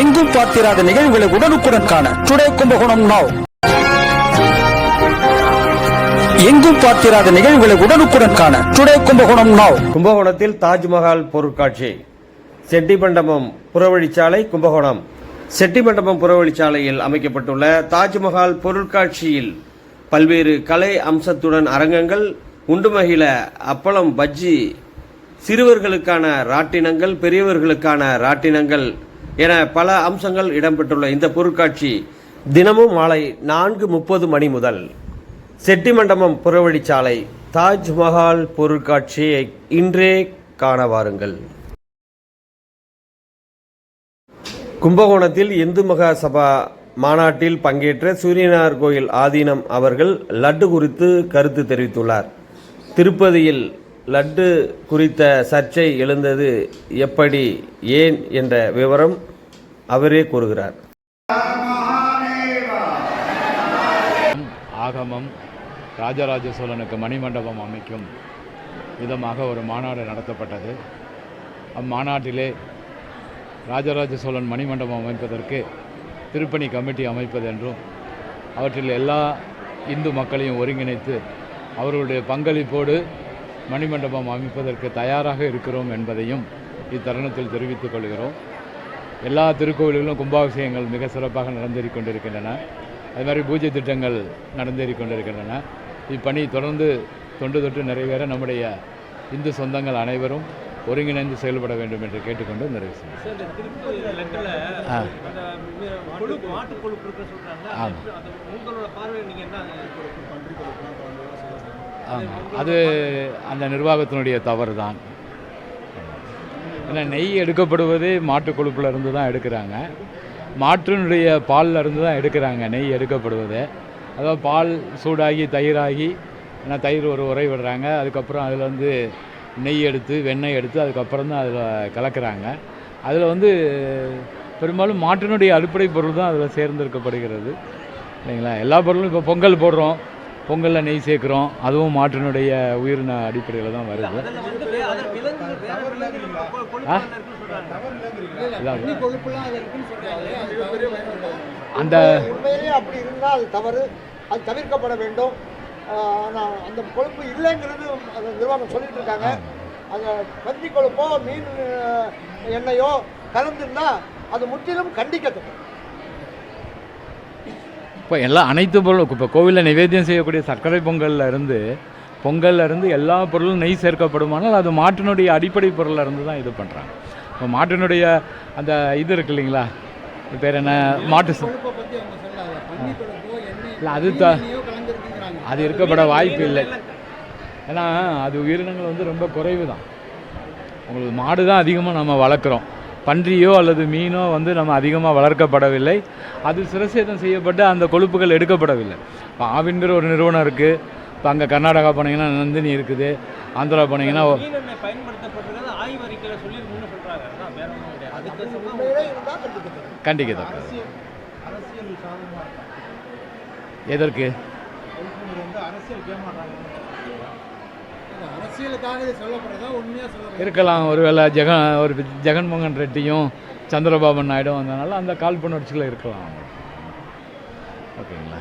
எங்கும் பார்த்திராத நிகழ்வுகளை உடனுக்குடன் காண டுடே கும்பகோணம் நாவ் எங்கும் பார்த்திராத நிகழ்வுகளை உடனுக்குடன் காண டுடே கும்பகோணம் நாவ் கும்பகோணத்தில் தாஜ்மஹால் பொருட்காட்சி. செட்டிமண்டபம் புறவழிச்சாலை கும்பகோணம். செட்டிமண்டபம் புறவழிச்சாலையில் அமைக்கப்பட்டுள்ள தாஜ்மஹால் பொருட்காட்சியில் பல்வேறு கலை அம்சத்துடன் அரங்கங்கள் உண்டு மகிழ அப்பளம் பஜ்ஜி சிறுவர்களுக்கான ராட்டினங்கள் பெரியவர்களுக்கான ராட்டினங்கள் என பல அம்சங்கள் இடம்பெற்றுள்ள இந்த பொருட்காட்சி தினமும் மாலை நான்கு முப்பது மணி முதல் செட்டிமண்டபம் புறவழிச்சாலை தாஜ்மஹால் பொருட்காட்சியை இன்றே காண வாருங்கள். கும்பகோணத்தில் இந்து மகா சபா மாநாட்டில் பங்கேற்ற சூரியனார் கோயில் ஆதீனம் அவர்கள் லட்டு குறித்து கருத்து தெரிவித்துள்ளார். திருப்பதியில் லட்டு குறித்த சர்ச்சை எழுந்தது எப்படி ஏன் என்ற விவரம் அவரே கூறுகிறார். ஆகமம் ராஜராஜ சோழனுக்கு மணிமண்டபம் அமைக்கும் விதமாக ஒரு மாநாடு நடத்தப்பட்டது. அம்மாநாட்டிலே ராஜராஜ சோழன் மணிமண்டபம் அமைப்பதற்கு திருப்பணி கமிட்டி அமைப்பது என்றும் அவற்றில் எல்லா இந்து மக்களையும் ஒருங்கிணைத்து அவர்களுடைய பங்களிப்போடு மணிமண்டபம் அமைப்பதற்கு தயாராக இருக்கிறோம் என்பதையும் இத்தருணத்தில் தெரிவித்துக் கொள்கிறோம். எல்லா திருக்கோவில்களிலும் கும்பாபிஷேகங்கள் மிக சிறப்பாக நடந்தேறிக் கொண்டிருக்கின்றன. அது மாதிரி பூஜை திட்டங்கள் நடந்தேறிக் கொண்டிருக்கின்றன. இப்பணி தொடர்ந்து தொண்டு தொட்டு நிறைவேற நம்முடைய இந்து சொந்தங்கள் அனைவரும் ஒருங்கிணைந்து செயல்பட வேண்டும் என்று கேட்டுக்கொண்டு நிறைவு செய்கிறேன். சார், ஆமாம் அது அந்த நிர்வாகத்தினுடைய தவறு தான் ஏன்னா நெய் எடுக்கப்படுவதே மாட்டு கொழுப்பில் இருந்து தான் எடுக்கிறாங்க. மாற்றினுடைய பால்ல இருந்து தான் எடுக்கிறாங்க நெய் எடுக்கப்படுவது. அதாவது பால் சூடாகி தயிராகி ஏன்னா தயிர் ஒரு உரை விடுறாங்க. அதுக்கப்புறம் அதில் வந்து நெய் எடுத்து வெண்ணெய் எடுத்து அதுக்கப்புறம் தான் அதில் கலக்கிறாங்க. அதில் வந்து பெரும்பாலும் மாட்டினுடைய அடிப்படை பொருள் தான் அதில் சேர்ந்திருக்கப்படுகிறது. இல்லைங்களா? எல்லா பொருளும் இப்போ பொங்கல் போடுறோம். பொங்கலில் நெய் சேர்க்குறோம். அதுவும் மாட்டினுடைய உயிரின அடிப்படையில் தான் வருது. அந்த உண்மையிலே அப்படி இருந்தால் அது தவறு. அது தவிர்க்கப்பட வேண்டும். ஆனால் அந்த கொழுப்பு இல்லைங்கிறது அந்த நிர்வாகம் சொல்லிட்டு இருக்காங்க. அந்த பன்றி கொழுப்போ மீன் எண்ணெயோ கலந்துருந்தா அது முற்றிலும் கண்டிக்கத்தக்கது. இப்போ எல்லா அனைத்து பொருளும் இப்போ கோவிலில் நிவேத்தியம் செய்யக்கூடிய சர்க்கரை பொங்கல்ல இருந்து பொங்கல்ல இருந்து எல்லா பொருளும் நெய் சேர்க்கப்படுமானால் அது மாட்டினுடைய அடிப்படை பொருளில் இருந்து தான் இது பண்ணுறாங்க இப்போ மாட்டினுடைய அந்த இது இருக்கு இல்லைங்களா? பேர் என்ன? மாட்டு இல்லை அது த அது இருக்கப்பட வாய்ப்பு இல்லை. ஏன்னா அது உயிரினங்கள் வந்து ரொம்ப குறைவு தான். உங்களுக்கு மாடு தான் அதிகமாக நம்ம வளர்க்குறோம். பன்றியோ அல்லது மீனோ வந்து நம்ம அதிகமாக வளர்க்கப்படவில்லை. அது சிரசேதம் செய்யப்பட்டு அந்த கொழுப்புகள் எடுக்கப்படவில்லை. இப்போ ஆவின்கிற ஒரு நிறுவனம் இருக்குது இப்போ அங்கே கர்நாடகா போனீங்கன்னா நந்தினி இருக்குது. ஆந்திரா போனீங்கன்னா மீன் எண்ணெய் இருக்கலாம். ஒருவேளை ஜெகன் ஒரு ஜெகன்மோகன் ரெட்டியும் சந்திரபாபு நாயுடும் வந்தனால அந்த காழ்ப்புணர்ச்சியில் இருக்கலாம். ஓகேங்களா?